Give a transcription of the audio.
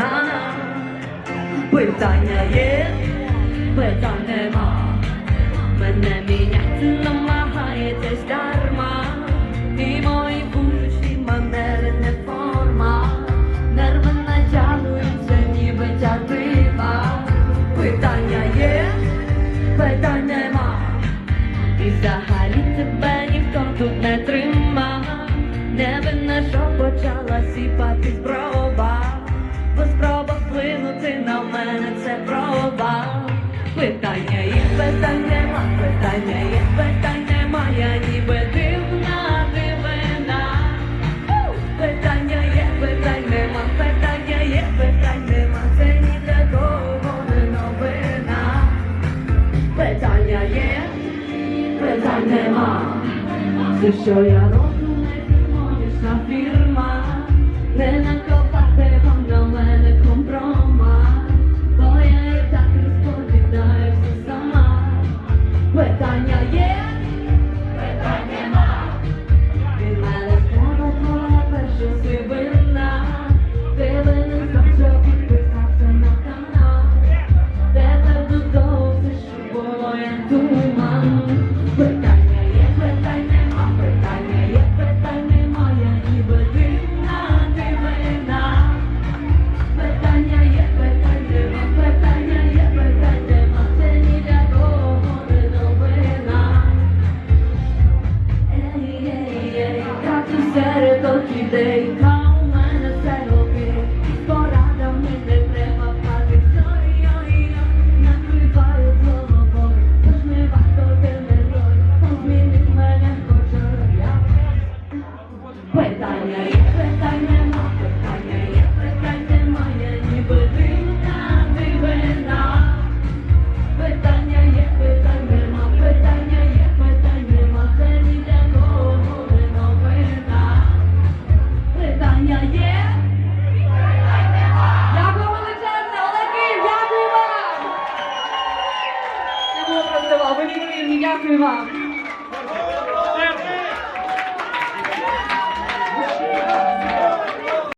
яскраві. Питання є, питань нема. Мене міняти намагаєтесь дарма. І мої будучі манери не форма. Нерви натягуються, ніби тятива. Питання є, питань нема. І взагалі тебе ніхто тут не трима. Не винна, що почала сіпати спроба. Бо спроба вплинути на мене це проба. Питання є, питань нема, питання є, питань нема, я ніби дивна дивина. Питання є, питань нема, питання є, питань нема, це ні для кого не новина. Питання є, питань нема. Все, що я роблю, не фірма. Питання they come. 我们的宝贝，你们回家睡吧。